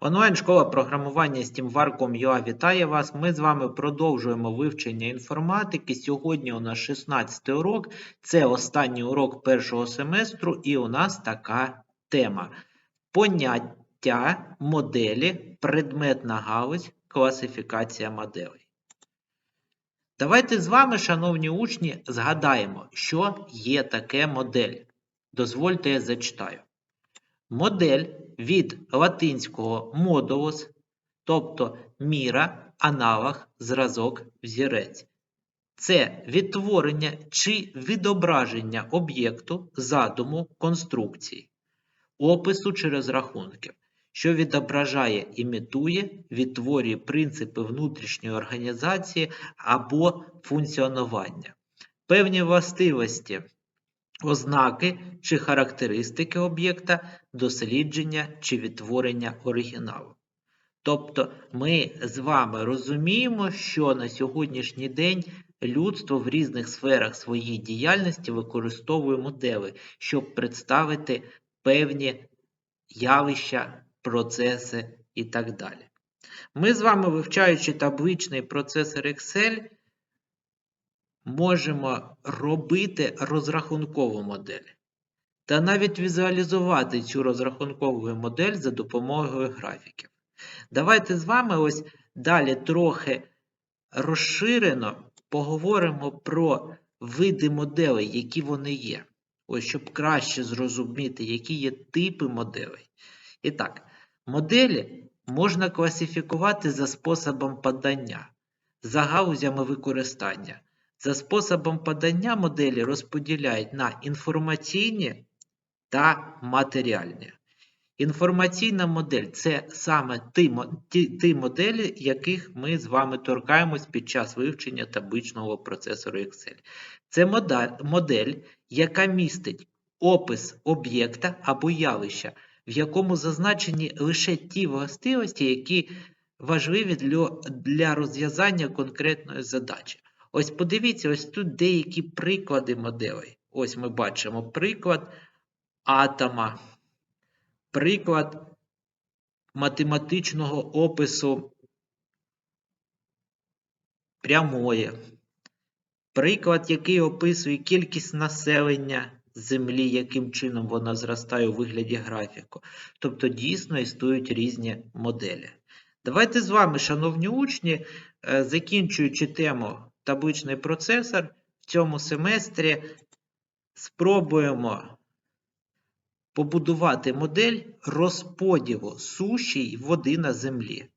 Онлайн-школа програмування SteamVar.com.ua вітає вас. Ми з вами продовжуємо вивчення інформатики. Сьогодні у нас 16 урок. Це останній урок першого семестру, і у нас така тема: поняття, моделі, предметна галузь, класифікація моделей. Давайте з вами, шановні учні, згадаємо, що є таке модель. Дозвольте, я зачитаю. Модель від латинського модулус, тобто міра, аналог, зразок, взірець. Це відтворення чи відображення об'єкту, задуму, конструкції, опису чи розрахунків, що відображає, імітує, відтворює принципи внутрішньої організації або функціонування. Певні властивості ознаки чи характеристики об'єкта, дослідження чи відтворення оригіналу. Тобто ми з вами розуміємо, що на сьогоднішній день людство в різних сферах своєї діяльності використовує модели, щоб представити певні явища, процеси і так далі. Ми з вами, вивчаючи табличний процесор Excel, можемо робити розрахункову модель. Та навіть візуалізувати цю розрахункову модель за допомогою графіків. Давайте з вами ось далі трохи розширено поговоримо про види моделей, які вони є. Ось щоб краще зрозуміти, які є типи моделей. І так, моделі можна класифікувати за способом подання, за галузями використання. За способом подання моделі розподіляють на інформаційні та матеріальні. Інформаційна модель це саме ті, ті, ті моделі, яких ми з вами торкаємось під час вивчення табличного процесору Excel. Це модель, яка містить опис об'єкта або явища, в якому зазначені лише ті властивості, які важливі для, для розв'язання конкретної задачі. Ось подивіться, ось тут деякі приклади моделей. Ось ми бачимо приклад атома, приклад математичного опису прямої, приклад, який описує кількість населення Землі, яким чином вона зростає у вигляді графіку. Тобто дійсно існують різні моделі. Давайте з вами, шановні учні, е, закінчуючи тему табличний процесор, в цьому семестрі спробуємо побудувати модель розподілу суші й води на землі,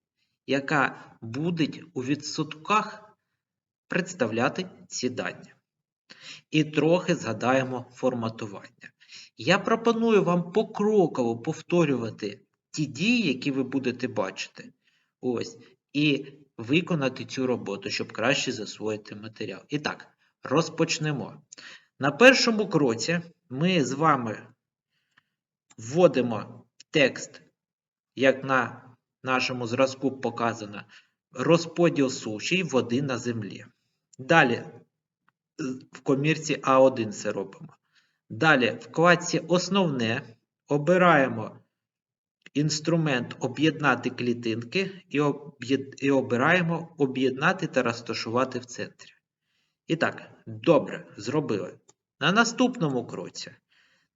яка буде у відсотках представляти ці дані. І трохи згадаємо форматування. Я пропоную вам покроково повторювати ті дії, які ви будете бачити. Ось. І виконати цю роботу, щоб краще засвоїти матеріал. І так, розпочнемо. На першому кроці ми з вами вводимо текст, як на нашому зразку показано, розподіл суші води на землі. Далі в комірці А1 це робимо. Далі в вкладці Основне обираємо інструмент Об'єднати клітинки і, і обираємо Об'єднати та розташувати в центрі. І так, добре, зробили. На наступному кроці.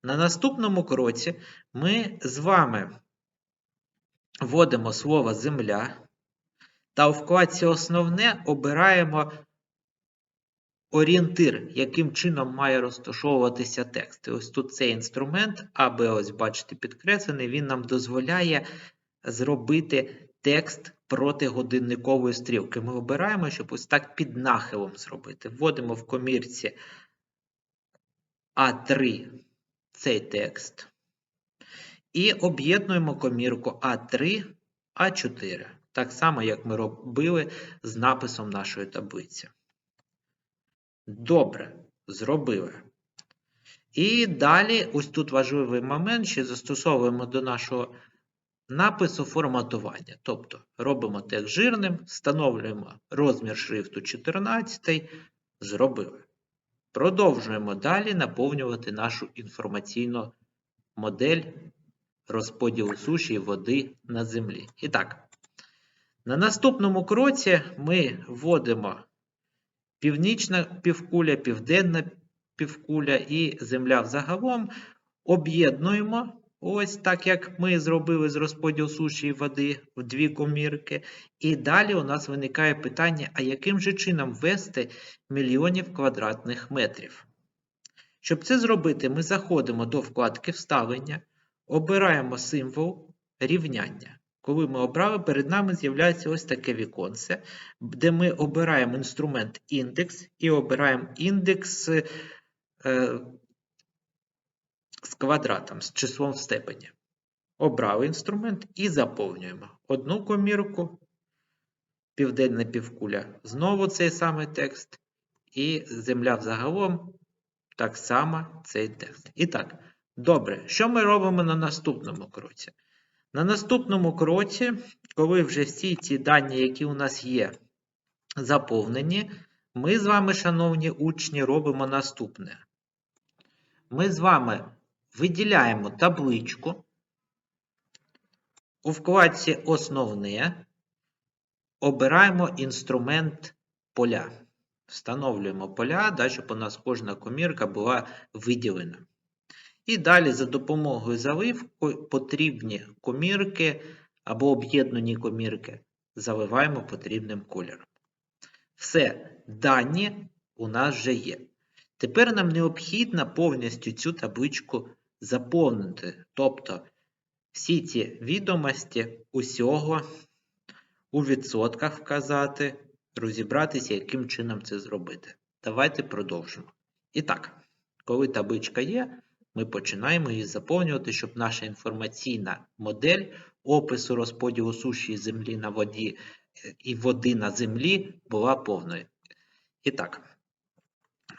На наступному кроці ми з вами вводимо слово Земля та у вкладці Основне обираємо орієнтир, яким чином має розташовуватися текст. І ось тут цей інструмент, АБ, ось бачите, підкреслений, він нам дозволяє зробити текст проти годинникової стрілки. Ми обираємо, щоб ось так під нахилом зробити. Вводимо в комірці А3 цей текст. І об'єднуємо комірку А3, А4. Так само, як ми робили з написом нашої таблиці. Добре, зробили. І далі, ось тут важливий момент, ще застосовуємо до нашого напису форматування. Тобто робимо текст жирним, встановлюємо розмір шрифту 14, зробили. Продовжуємо далі наповнювати нашу інформаційну модель розподілу суші і води на землі. І так, на наступному кроці ми вводимо північна півкуля, південна півкуля і земля взагалом об'єднуємо. Ось так, як ми зробили з розподіл суші і води в дві комірки. І далі у нас виникає питання, а яким же чином ввести мільйонів квадратних метрів? Щоб це зробити, ми заходимо до вкладки Вставлення, обираємо символ рівняння. Коли ми обрали, перед нами з'являється ось таке віконце, де ми обираємо інструмент індекс і обираємо індекс е, з квадратом, з числом в степені. Обрали інструмент і заповнюємо одну комірку, південна півкуля, знову цей самий текст, і земля взагалом так само цей текст. І так, добре, що ми робимо на наступному кроці? На наступному кроці, коли вже всі ці дані, які у нас є, заповнені, ми з вами, шановні учні, робимо наступне. Ми з вами виділяємо табличку. У вкладці Основне обираємо інструмент поля. Встановлюємо поля, щоб у нас кожна комірка була виділена. І далі за допомогою заливки потрібні комірки або об'єднані комірки заливаємо потрібним кольором. Все, дані у нас вже є. Тепер нам необхідно повністю цю табличку заповнити. Тобто всі ці відомості усього у відсотках вказати, розібратися, яким чином це зробити. Давайте продовжимо. І так, коли табличка є, ми починаємо її заповнювати, щоб наша інформаційна модель опису розподілу суші землі на воді е, і води на землі була повною. І так,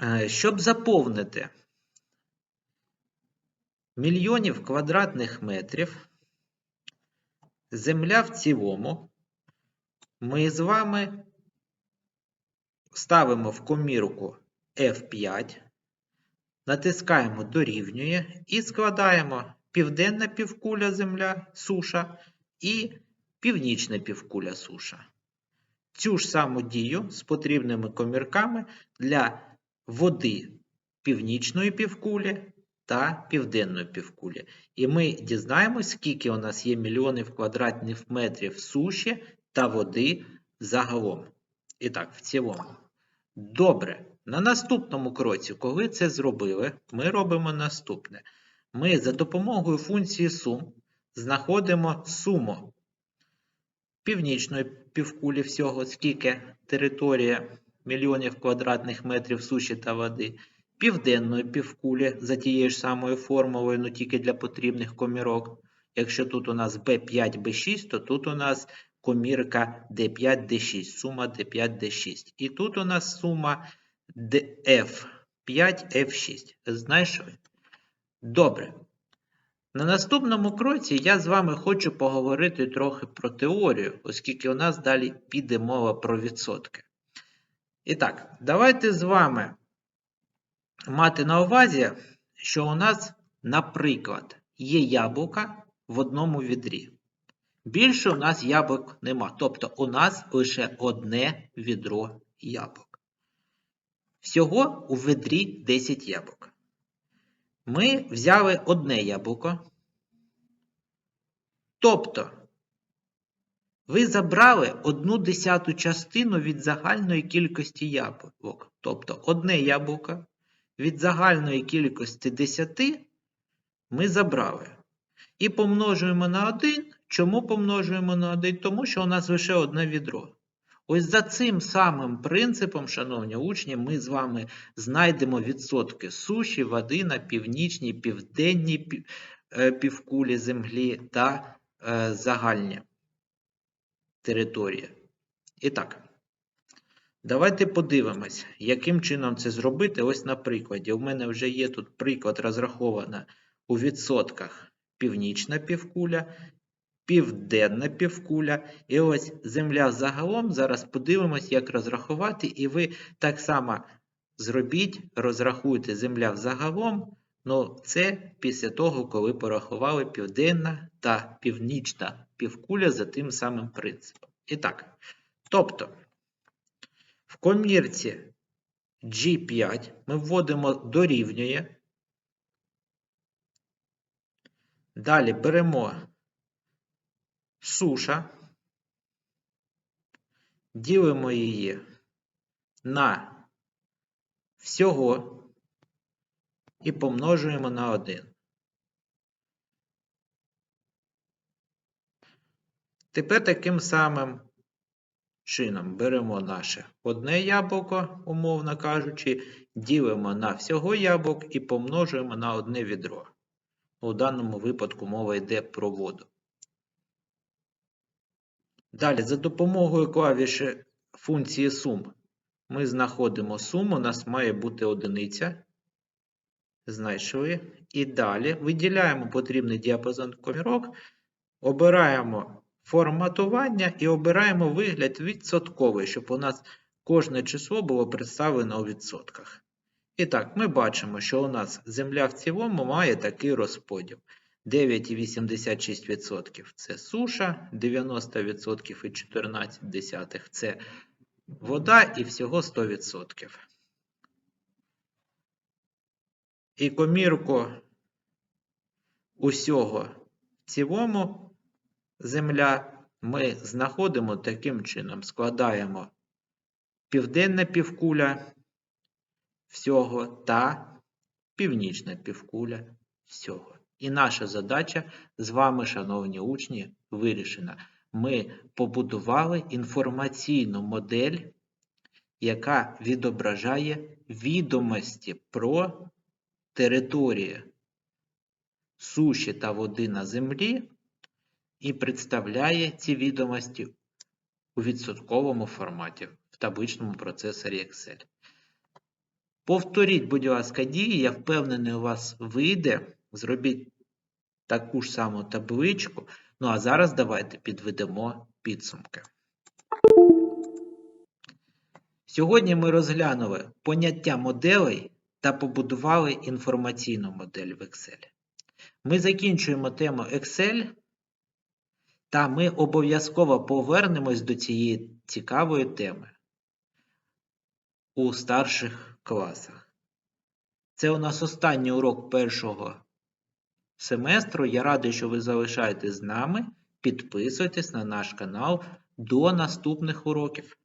е, щоб заповнити мільйонів квадратних метрів, земля в цілому, ми з вами ставимо в комірку F5, натискаємо дорівнює і складаємо південна півкуля земля суша і північна півкуля суша. Цю ж саму дію з потрібними комірками для води північної півкулі та південної півкулі. І ми дізнаємось, скільки у нас є мільйонів квадратних метрів суші та води загалом. І так, в цілому. Добре. На наступному кроці, коли це зробили, ми робимо наступне. Ми за допомогою функції сум знаходимо суму північної півкулі всього, скільки територія мільйонів квадратних метрів суші та води, південної півкулі за тією ж самою формулою, ну тільки для потрібних комірок. Якщо тут у нас B5, B6, то тут у нас комірка D5, D6, сума D5, D6. І тут у нас сума F5, F6. Знайшли? Добре. На наступному кроці я з вами хочу поговорити трохи про теорію, оскільки у нас далі піде мова про відсотки. І так, давайте з вами мати на увазі, що у нас, наприклад, є яблука в одному відрі. Більше у нас яблук нема. Тобто у нас лише одне відро яблук. Всього у ведрі 10 яблук. Ми взяли одне яблуко. Тобто, ви забрали одну десяту частину від загальної кількості яблук. Тобто, одне яблуко від загальної кількості 10 ми забрали. І помножуємо на 1. Чому помножуємо на 1? Тому що у нас лише одне відро. Ось за цим самим принципом, шановні учні, ми з вами знайдемо відсотки суші, води на північній, південній е, півкулі землі та е, загальні території. І так, давайте подивимось, яким чином це зробити. Ось на прикладі. У мене вже є тут приклад розрахований у відсотках північна півкуля південна півкуля. І ось земля загалом. Зараз подивимось, як розрахувати, і ви так само зробіть, розрахуйте земля взагалом Ну, це після того, коли порахували південна та північна півкуля за тим самим принципом. І так, тобто, в комірці G5 ми вводимо дорівнює. Далі беремо суша, ділимо її на всього і помножуємо на 1. Тепер таким самим чином беремо наше одне яблуко, умовно кажучи, ділимо на всього яблук і помножуємо на одне відро. У даному випадку мова йде про воду. Далі, за допомогою клавіші функції сум ми знаходимо суму, у нас має бути одиниця. Знайшли. І далі виділяємо потрібний діапазон комірок, обираємо форматування і обираємо вигляд відсотковий, щоб у нас кожне число було представлено у відсотках. І так, ми бачимо, що у нас земля в цілому має такий розподіл. 9,86% це суша, 90% і 14 це вода і всього 100%. І комірку усього в цілому земля ми знаходимо таким чином. Складаємо південна півкуля всього та північна півкуля всього. І наша задача з вами, шановні учні, вирішена. Ми побудували інформаційну модель, яка відображає відомості про території суші та води на землі і представляє ці відомості у відсотковому форматі в табличному процесорі Excel. Повторіть, будь ласка, дії, я впевнений, у вас вийде. Зробіть таку ж саму табличку. Ну а зараз давайте підведемо підсумки. Сьогодні ми розглянули поняття моделей та побудували інформаційну модель в Excel. Ми закінчуємо тему Excel, та ми обов'язково повернемось до цієї цікавої теми у старших класах. Це у нас останній урок першого семестру. Я радий, що ви залишаєтесь з нами. Підписуйтесь на наш канал до наступних уроків.